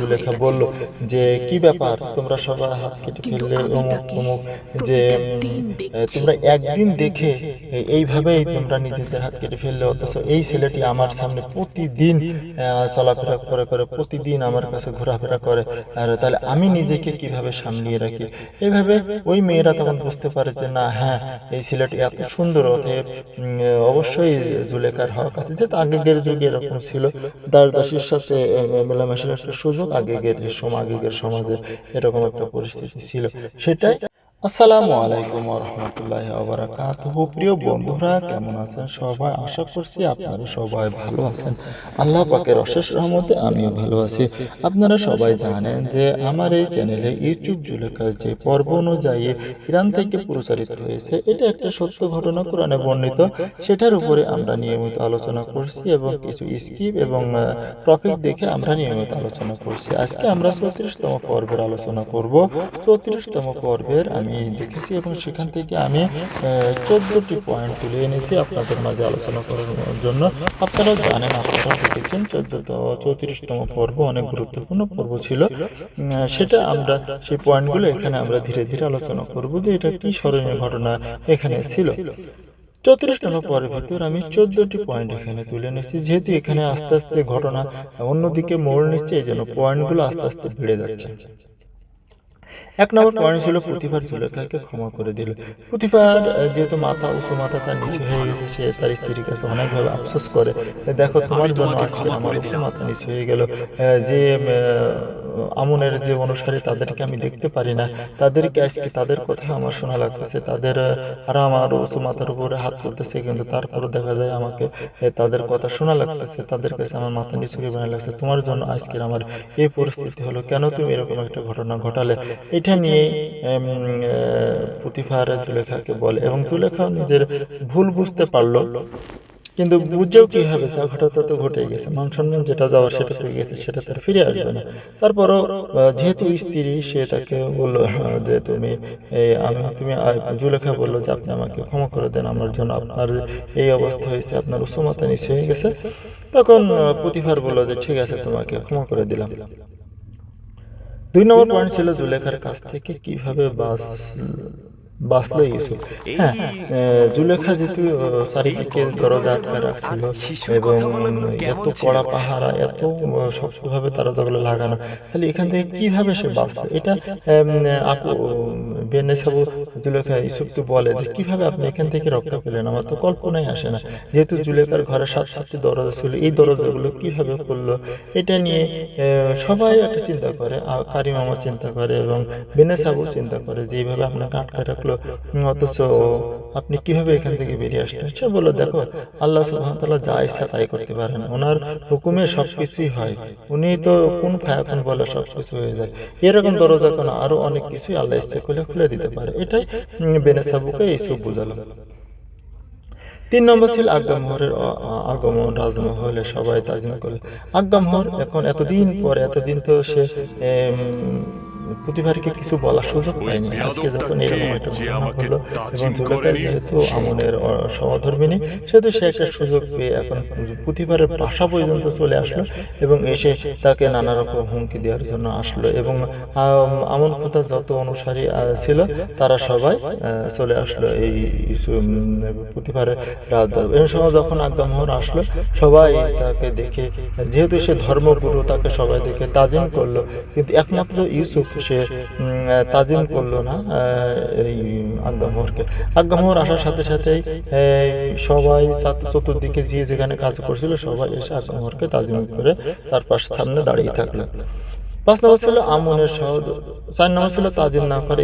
জুলেখা বলল যে কি ব্যাপার? তোমরা সবাই হাত কেটে ফেললে আমি অমুক অমুক যে। তোমরা একদিন দেখে এইভাবেই তোমরা নিজেদের হাত কেটে ফেললে। অথচ এই ছেলেটি আমার সামনে প্রতিদিন চলাফেরা করে করে প্রতিদিন আমার কাছে ঘোরাফেরা করে। আর তাহলে আমি নিজেকে কীভাবে সামলিয়ে রাখি? এইভাবে ওই মেয়েরা তখন বুঝতে পারে যে না হ্যাঁ এই ছেলেটি এত সুন্দর অতএব অবশ্যই জুলেখার হক আছে। যেহেতু আগের যুগে এরকম ছিল দাস দাসীর সাথে আহ, মেলামেশার একটা সুযোগ আগে সময় আগের সমাজে এরকম একটা পরিস্থিতি ছিল সেটাই আসসালামু আলাইকুম রহমতুল্লাহ আবরাকাতুহ প্রিয় বন্ধুরা কেমন আছেন সবাই? আশা করছি আপনারা সবাই ভালো আছেন। আল্লাহ পাকের অশেষ রহমতে আমিও ভালো আছি। আপনারা সবাই জানেন যে আমার এই চ্যানেলে ইউটিউব জুলেখার যে পর্ব অনুযায়ী ইরান থেকে প্রচারিত হয়েছে এটা একটা সত্য ঘটনা কোরআনে বর্ণিত। সেটার উপরে আমরা নিয়মিত আলোচনা করছি এবং কিছু স্কিপ এবং টপিক দেখে আমরা নিয়মিত আলোচনা করছি। আজকে আমরা চৌত্রিশতম পর্বের আলোচনা করব। চৌত্রিশতম পর্বের আমি দেখেছি এবং সেখান থেকে আমি চোদ্দটি পয়েন্ট তুলে এনেছি আপনাদের মাঝে আলোচনা করার জন্য। আপনারা জানেন আপনারা দেখেছেন চোদ্দ চৌত্রিশতম পর্ব অনেক গুরুত্বপূর্ণ পর্ব ছিল। সেটা আমরা সেই পয়েন্টগুলো এখানে আমরা ধীরে ধীরে আলোচনা করব যে এটা কি স্মরণীয় ঘটনা এখানে ছিল। চৌত্রিশ নম্বর পরের ভিতর আমি চোদ্দটি পয়েন্ট এখানে তুলে এনেছি। যেহেতু এখানে আস্তে আস্তে ঘটনা অন্যদিকে মোড় নিচ্ছে এই জন্য পয়েন্টগুলো আস্তে আস্তে বেড়ে যাচ্ছে। এক নম্বর পয়েন্ট ছিল প্রতিভার জুলেখাকে ক্ষমা করে দিল। প্রতিভার যেহেতু মাথা উঁচু মাথা তার নিচু হয়ে গেছে সে তার স্ত্রীর কাছে অনেকভাবে আফসোস করে। দেখো তোমার জন্য আজকে আমার উঁচু মাথা নিচু হয়ে গেল। যে আমনের যে অনুসারী তাদেরকে আমি দেখতে পারি না। তাদেরকে আজকে তাদের কথা আমার শোনা লাগতেছে। তাদের আর আমার উঁচু মাথার উপরে হাত তুলতেছে কিন্তু তারপরে দেখা যায় আমাকে তাদের কথা শোনা লাগতেছে তাদের কাছে আমার মাথা নিচু হয়ে লাগছে। তোমার জন্য আজকের আমার এই পরিস্থিতি হলো কেন তুমি এরকম একটা ঘটনা ঘটালে? এটা নিয়ে প্রতিভার জুলেখাকে বলে এবং জুলেখাও নিজের ভুল বুঝতে পারল। কিন্তু বুঝেও কি হবে যা ঘটাতে তো ঘটে গেছে। মান সম্মান যেটা যাওয়ার সেটা তো গেছে সেটা তার ফিরে আসবে না। তারপরও যেহেতু স্ত্রী সে তাকে বলল হ্যাঁ, যে তুমি এই আমি তুমি জুলেখা বলল যে আপনি আমাকে ক্ষমা করে দেন আমার জন্য আপনার এই অবস্থা হয়েছে আপনার উচ্চমাতা নিচে হয়ে গেছে। তখন প্রতিভার বলল যে ঠিক আছে তোমাকে ক্ষমা করে দিলাম। দুই নম্বর পয়েন্ট ছিল জুলেখার কাছ থেকে কীভাবে বাস বাঁচলো ইউসুফ হ্যাঁ আহ, জুলেখা যেহেতু চারিদিকে দরজা আটকা রাখছিল এবং এত কড়া পাহারা এত শক্তভাবে তারা দরজাগুলো লাগানো। তাহলে এখান থেকে কীভাবে সে বাঁচলো? এটা আপু বেনে সাবু জুলেখা ইউসুফকে বলে যে কীভাবে আপনি এখান থেকে রক্ষা পেলেন? আমার তো কল্পনাই আসে না। যেহেতু জুলেখার ঘরে সাত সাতটি দরজা ছিল এই দরজাগুলো কীভাবে করল এটা নিয়ে আহ, সবাই একটা চিন্তা করে আর কারিম আমার চিন্তা করে এবং বেনে সাবু চিন্তা করে যে এইভাবে আপনাকে আটকে রাখল উম, অথচ আপনি কীভাবে এখান থেকে বেরিয়ে আসলেন? সে বলল দেখো আল্লাহ সুবহানাহু যা ইচ্ছা তাই করতে পারেন। ওনার হুকুমে সবকিছুই হয়। উনি তো কোন ফায়াকুন বলে সবকিছু হয়ে যায়। এরকম দরজা কোনো আরও অনেক কিছুই আল্লাহ ইচ্ছে করলে খুলে দিতে পারে। এটাই বেনে সাবুকে এইসব বোঝালো। তিন নম্বর ছিল আজ্ঞামোহরের অ- আ- আগমন রাজমহলে সবাই তাজিম করলে। আজ্ঞামোহর এখন এতদিন পরে এতদিন তো সে এম, প্রতিভারকে কিছু বলার সুযোগ পায়নি আজকে যখন এরকম একটা ঘটনা হলো এবং জুলেখা যেহেতু আমনের অ- সহধর্মিনী সেহেতু সে একটা সুযোগ পেয়ে এখন প্রতিভারের বাসা পর্যন্ত চলে আসলো এবং এসে তাকে নানা রকম হুমকি দেওয়ার জন্য আসলো এবং আমন কথা যত অনুসারী ছিল তারা সবাই চলে আসলো এই প্রতিভারের রাজদরবার। এই সময় যখন আজ্ঞামোহন আসলো সবাই তাকে দেখে যেহেতু সে ধর্মগুরু তাকে সবাই দেখে তাজিম করল। কিন্তু একমাত্র ইউসুফ সে তাজিম করল না এই আজ্ঞামোহরকে আজ্ঞামোহর আসার সাথে সাথেই সবাই চতুর্দিকে যে যেখানে কাজ করছিল, সবাই এসে আজ্ঞামোহরকে তাজিম করে তার পাশ, সামনে দাঁড়িয়ে থাকল। পাঁচ নম্বর ছিল আমনের চার নম্বর ছিল তাজিম না করে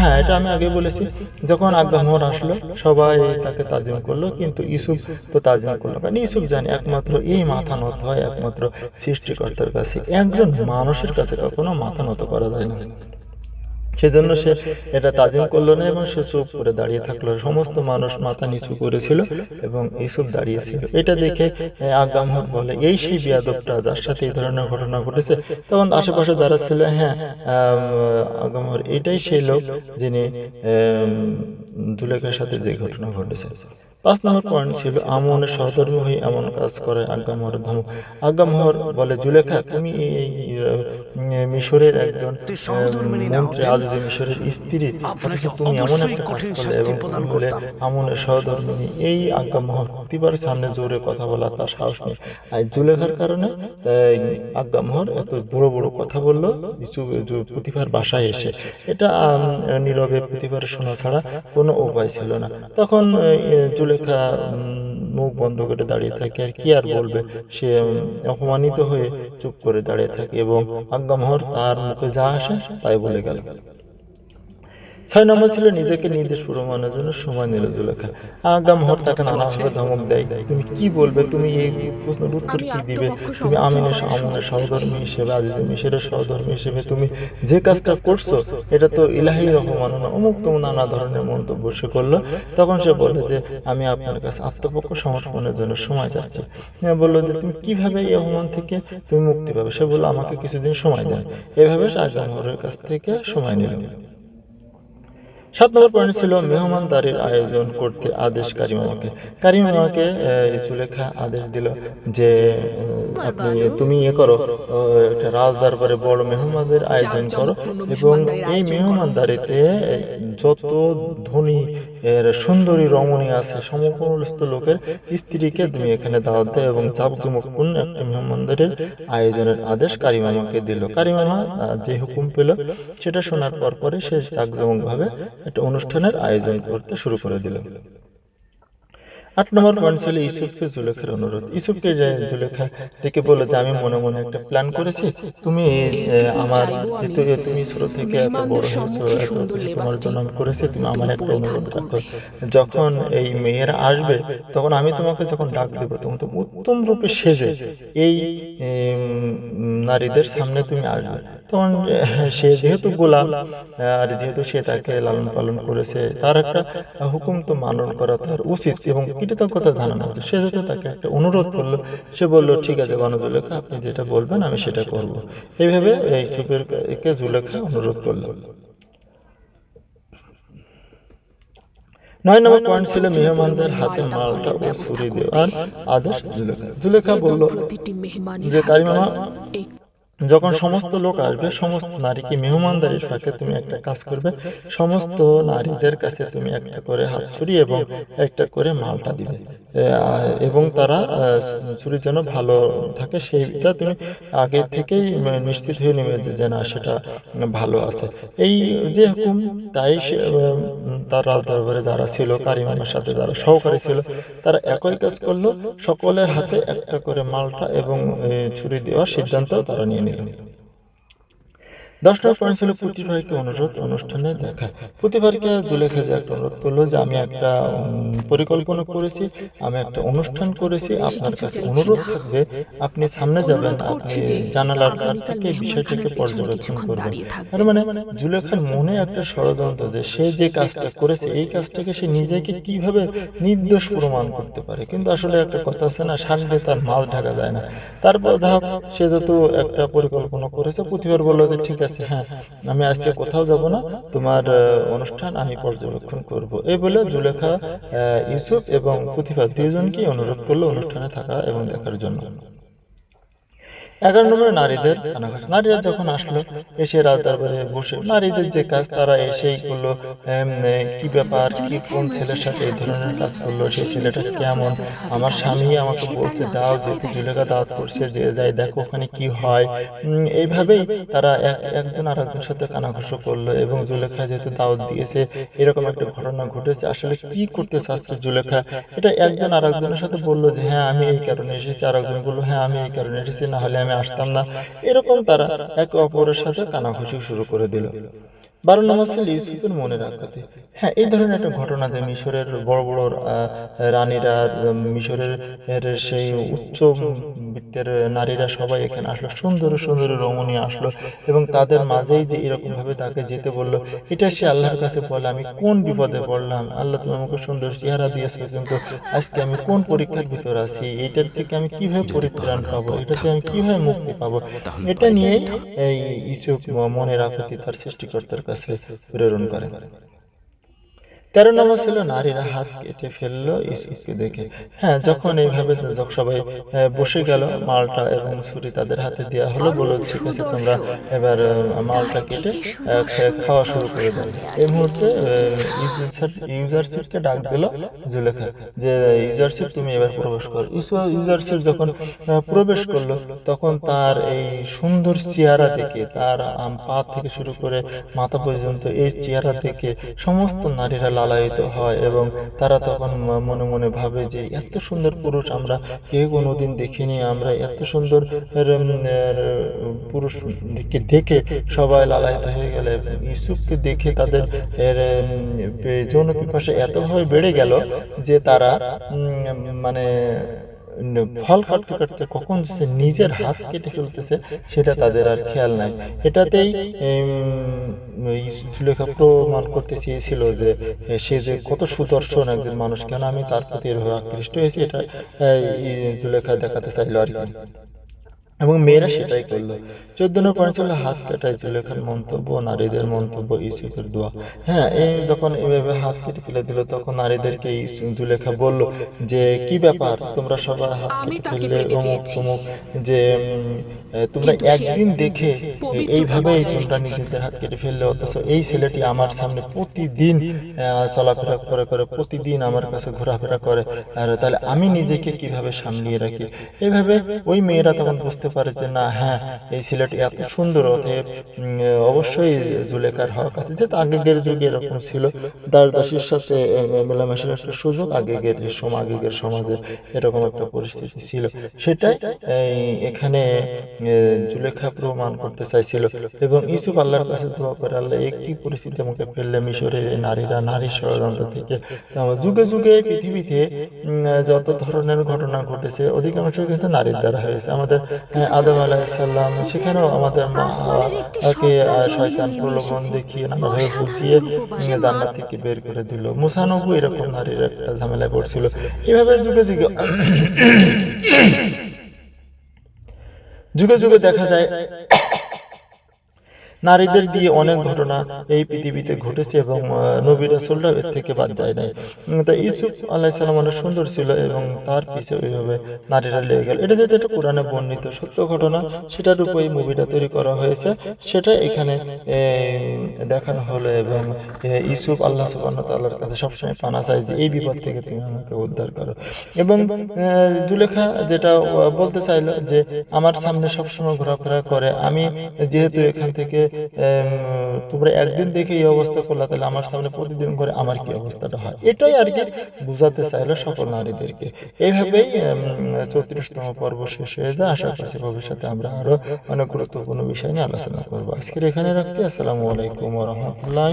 হ্যাঁ। এটা আমি আগে বলেছি, যখন আজ্ঞামোহর আসলো, সবাই তাকে তাজিম করল, কিন্তু ইসুফ তো তাজিম করল কারণ ইসুফ জানে, একমাত্র এই মাথা নত হয়, একমাত্র সৃষ্টিকর্তার কাছে। একজন মানুষের কাছে কখনো মাথা নত করা যায় না। সেজন্য সে এটা তাজিম করল না এবং সে চুপ করে দাঁড়িয়ে থাকল। সমস্ত মানুষ মাথা নিচু করেছিল এবং ইসুফ দাঁড়িয়েছিল এটা দেখে আগামহর বলে এই সেই বিয়াদবটা যার সাথে এই ধরনের ঘটনা ঘটেছে। তখন আশেপাশে যারা ছিল হ্যাঁ আগামহর এটাই সেই লোক যিনি আম, জুলেখার সাথে যে ঘটনা ঘটেছে। পাঁচ নম্বর পয়েন্ট ছিল আমনের সহধর্মী হয়ে এমন কাজ করে আজ্ঞামহর ধমক আজ্ঞামহর বলে জুলেখা তুমি এই মিশরের একজন মন্ত্রী আজিজে মিশরের স্ত্রী। অথচ তুমি এমন একটা কাজ করলে এবং বলে। আমনের সহধর্মিনী এই আজ্ঞামহর প্রতিবার সামনে জোরে কথা বলা তার সাহস নেই। আর জুলেখার কারণে তাই আজ্ঞামহর এত বড় বড় কথা বলল প্রতিভার বাসায় এসে। এটা নীরবে প্রতিভার শোনা ছাড়া কোনো উপায় ছিল না। তখন জুলেখা মুখ বন্ধ করে দাঁড়িয়ে থাকে আর কি আর বলবে? সে অপমানিত হয়ে চুপ করে দাঁড়িয়ে থাকে এবং আজ্ঞা আজ্ঞামহর তার মুখে যা আসে তাই বলে গেল। ছয় নম্বর ছিল নিজেকে নির্দেশ প্রমাণের জন্য সময় নিল জুলেখা। আগাম হর তাকে নানাভাবে ধমক দেয়। তুমি কি বলবে? তুমি এই প্রশ্নের উত্তর কি দিবে? তুমি আমিনের আমনের সহধর্মী হিসেবে আজিজে মিশরের সহধর্মী হিসেবে তুমি যে কাজটা করছ এটা তো ইলাহি রহমানা অমুক তমুক নানা ধরনের মন্তব্য সে করল। তখন সে বলে যে আমি আপনার কাছে আত্মপক্ষ সমর্পণের জন্য সময় চাচ্ছি। বলল যে তুমি কীভাবে এই অপমান থেকে তুমি মুক্তি পাবে? সে বলল আমাকে কিছুদিন সময় দেন। এভাবে সে আগাম হরের কাছ থেকে সময় নিল। সাত নম্বর পয়েন্ট ছিল মেহমানদারির আয়োজন করতে আদেশ কারিমামাকে কারিমামাকে চুলেখা আদেশ দিল যে আপনি তুমি ইয়ে করো আহ, একটা রাজ দরবারে বড় মেহমানদের আয়োজন করো। এবং এই মেহমানদারিতে যত ধনী এর সুন্দরী রমণী আছে। সমস্ত লোকের স্ত্রীকে তুমি এখানে দাওয়াত দেয় এবং চাপজমকপূর্ণ একটা মেহমানদারের আয়োজনের আদেশ কারিমামাকে দিল। কারিমামা যে হুকুম পেল, সেটা শোনার পর পরে সে জাঁকজমকভাবে একটা অনুষ্ঠানের আয়োজন করতে শুরু করে দিল। আট নম্বর পয়েন্ট ছিল ইসুফকে জুলেখার অনুরোধ। ইসুফকে জুলেখা ডেকে বলল যে, আমি মনে মনে একটা প্ল্যান করেছি। তুমি আমার তুমি ছোট থেকে এত বড় হয়েছো, এত তোমার জন্য আমি করেছি, তুমি আমার একটা অনুরোধ রাখো। যখন এই মেয়েরা আসবে, তখন আমি তোমাকে যখন ডাক দেবো, তখন তুমি উত্তম রূপে সেজে এই নারীদের সামনে তুমি আসবে। তখন সে যেহেতু গোলাম আর যেহেতু সে তাকে লালন পালন করেছে তার একটা হুকুম তো মানন করা তার উচিত এবং কৃতজ্ঞতা জানানো উচিত। সে যেহেতু তাকে একটা অনুরোধ করল সে বলল ঠিক আছে বানুজুলেখা আপনি যেটা বলবেন আমি সেটা করব। এইভাবে এই চুপের একে জুলেখা অনুরোধ করল। নয় নম্বর পয়েন্ট ছিল মেহমানদের হাতে মালটা ও ছুরি দেওয়ার আদেশ জুলেখা জুলেখা বলল প্রতিটি মেহমানের যে কারিমামা যখন সমস্ত লোক আসবে সমস্ত নারীকে মেহমানদারির ফাঁকে তুমি একটা কাজ করবে। সমস্ত নারীদের কাছে তুমি একটা করে হাত ছুরি এবং একটা করে মালটা দিবে। এবং তারা ছুরি যেন ভালো থাকে সেইটা তুমি আগে থেকেই নিশ্চিত হয়ে নেবে যে না সেটা ভালো আছে। এই যে হুকুম তাই তার রাজ দরবারে যারা ছিল কারিমামের সাথে যারা সহকারী ছিল তারা একই কাজ করল সকলের হাতে একটা করে মালটা এবং ছুরি দেওয়ার সিদ্ধান্ত তারা নিয়ে নিল দশ পয়েন্ট ছিল অনুরোধ অনুষ্ঠানে দেখা। জুলেখা যে একটা অনুরোধ করল যে আমি একটা পরিকল্পনা করেছি আমি একটা অনুষ্ঠান করেছি আপনার কাছে অনুরোধ থাকবে আপনি সামনে যাবেন আপনি জানালার থেকে বিষয়টাকে পর্যবেক্ষণ করবেন। তার মানে জুলেখার মনে একটা ষড়যন্ত্র যে সে যে কাজটা করেছে এই কাজটাকে সে নিজেকে কীভাবে নির্দোষ প্রমাণ করতে পারে? কিন্তু আসলে একটা কথা আছে না শাক দিয়ে তার মাছ ঢাকা যায় না। তারপর ধর সে যত একটা পরিকল্পনা করেছে প্রতিবার বলল যে ঠিক আছে হ্যাঁ। আমি আজকে কোথাও যাব না, তোমার অনুষ্ঠান আমি পর্যবেক্ষণ করব। এই বলে জুলেখা ইউসুফ এবং প্রতিভা দুইজনকে অনুরোধ করল অনুষ্ঠানে থাকা এবং দেখার জন্য। এগারো নম্বরে নারীদের। নারীরা যখন আসলো, এসে রাজ দরবারে বসে, নারীদের যে কাজ তারা এসেই করল কি ব্যাপার? কি কোন ছেলের সাথে এই ধরনের কাজ করল? সেই ছেলেটা কেমন? আমার স্বামী আমাকে বলছে, যাও যেহেতু জুলেখা দাওয়াত করছে, যে যাই দেখো ওখানে কি হয়। এইভাবেই তারা এক, একজন আর একজনের সাথে কানাঘুষো করল এবং জুলেখা যেহেতু দাওয়াত দিয়েছে, এরকম একটা ঘটনা ঘটেছে। আসলে কি করতে চাচ্ছে জুলেখা? এটা একজন আর একজনের সাথে বলল যে হ্যাঁ আমি এই কারণে এসেছি। আর একজন বলল হ্যাঁ আমি এই কারণে এসেছি না হলে আমি আসতাম না। এরকম তারা একে অপরের সাথে কানাঘুষি শুরু করে দিল। বারো নম্বর ছিল ইউসুফের মনে রাখাতে? হ্যাঁ এই ধরনের একটা ঘটনা যে মিশরের বড় বড় রানীরা মিশরের সেই উচ্চ বৃত্তের নারীরা সবাই এখানে আসলো, সুন্দর সুন্দর রমণী আসলো এবং তাদের মাঝেই যে এরকম ভাবে তাকে যেতে বলল, এটা সে আল্লাহর কাছে বলে, আমি কোন বিপদে পড়লাম? আল্লাহ তুমি আমাকে সুন্দর চেহারা দিয়েছ, কিন্তু আজকে আমি কোন পরীক্ষার ভিতর আছি? এটার থেকে আমি কীভাবে পরিত্রাণ পাবো? এটা থেকে আমি কীভাবে মুক্তি পাবো? এটা নিয়েই এই ইসুফ মনের আকুতি তার সৃষ্টিকর্তার কাছে প্রেরণ করে তেরো নম্বর ছিল নারীরা হাত কেটে ফেলল ইউসুফকে দেখে। হ্যাঁ যখন এইভাবে সবাই বসে গেল মালটা এবং ছুরি তাদের হাতে দেওয়া হলো বলল ঠিক আছে তোমরা এবার মালটা কেটে খাওয়া শুরু করে দাও এই মুহূর্তে ইউজারশিপকে ডাক দিল জুলেখা যে ইউজারশিপ তুমি এবার প্রবেশ করো। ইউজারশিপ যখন প্রবেশ করল তখন তার এই সুন্দর চেহারা দেখে তার পা থেকে শুরু করে মাথা পর্যন্ত এই চেহারা দেখে সমস্ত নারীরা লালায়িত হয় এবং তারা তখন মনে মনে ভাবে যে এত সুন্দর পুরুষ আমরা কে কোনোদিন দেখিনি। আমরা এত সুন্দর পুরুষকে দেখে সবাই লালায়িত হয়ে গেলে। ইউসুফকে দেখে তাদের যৌন পিপাসা এতভাবে বেড়ে গেল যে তারা মানে ফল কাটতে কাটতে কখন সে নিজের হাত কেটে ফেলতেছে, সেটা তাদের আর খেয়াল নাই। এটাতেই সুলেখা প্রমাণ করতে চেয়েছিল যে, সে যে কত সুদর্শন একজন মানুষ, কেন আমি তার প্রতি এভাবে আকৃষ্ট হয়েছি, এটা জুলেখা দেখাতে চাইলো আর কি। এবং মেয়েরা সেটাই করল। চোদ্দ নম্বর পয়েন্ট ছিল হাত কাটায় জুলেখার মন্তব্য নারীদের মন্তব্য ইসুফের দোয়া। হ্যাঁ এই যখন এভাবে হাত কেটে ফেলে দিল তখন নারীদেরকে জুলেখা বলল যে কি ব্যাপার? তোমরা সবাই হাত কেটে ফেললে অমুক তমুক যে তোমরা একদিন দেখে এইভাবেই তোমরা নিজেদের হাত কেটে ফেললে অথচ এই ছেলেটি আমার সামনে প্রতিদিন আহ, চলাফেরা করে করে প্রতিদিন আমার কাছে ঘোরাফেরা করে। আর তাহলে আমি নিজেকে কীভাবে সামলিয়ে রাখি? এইভাবে ওই মেয়েরা তখন বুঝতে পারে যে না হ্যাঁ এই ছেলেটি এত সুন্দর, অতএব অবশ্যই জুলেখার হক আছে। যেহেতু আগের যুগে এরকম ছিল, দাস দাসীর সাথে মেলামেশার একটা সুযোগ আগের সময় আগের সমাজে এরকম একটা পরিস্থিতি ছিল। সেটাই এখানে জুলেখা প্রমাণ করতে চাইছিল। এবং ইসুফ আল্লাহর কাছে দোয়া করে আল্লাহ, একটি পরিস্থিতি আমাকে ফেললে মিশরের নারীরা, নারী ষড়যন্ত্র থেকে যুগে যুগে পৃথিবীতে যত ধরনের ঘটনা ঘটেছে, অধিকাংশ কিন্তু নারীর দ্বারা হয়েছে। আমাদের আদম আলাহিসাল্লাম সেখানেও আমাদের মা হাওয়াকে শয়তান প্রলোভন দেখিয়ে নানাভাবে বুঝিয়ে নিয়ে জান্নাত থেকে বের করে দিল। মুসানবু এরকম নারীর একটা ঝামেলায় পড়ছিল। এভাবে যুগে যুগে যুগে যুগে দেখা যায় নারীদের দিয়ে অনেক ঘটনা এই পৃথিবীতে ঘটেছে এবং নবী রাসূলরা এর থেকে বাদ যায় নাই। তা ইউসুফ আলাইহিস সালাম অনেক সুন্দর ছিল এবং তার পিছে ওইভাবে নারীরা লেগে গেল। এটা যেটা একটা কোরআনে বর্ণিত সত্য ঘটনা, সেটার উপর এই মুভিটা তৈরি করা হয়েছে। সেটা এখানে দেখানো হলো এবং ইউসুফ আল্লাহ সুবহানাহু ওয়া তাআলার কাছে সবসময় পানা চাই যে এই বিপদ থেকে তুমি আমাকে উদ্ধার করো। এবং জুলেখা যেটা বলতে চাইলো যে, আমার সামনে সবসময় ঘোরাফেরা করে, আমি যেহেতু এখান থেকে তোমরা একদিন দেখে এই অবস্থা করলা, তাহলে আমার সামনে প্রতিদিন করে আমার কি অবস্থাটা হয়? এটাই আর কি বোঝাতে চাইলো সকল নারীদেরকে। এইভাবেই চৌত্রিশতম পর্ব শেষ হয়ে যায়। আশা করছি ভবিষ্যতে আমরা আরও অনেক গুরুত্বপূর্ণ বিষয় নিয়ে আলোচনা করব। আজকের এখানে রাখছি। আসসালামু আলাইকুম রহমতুল্লাহ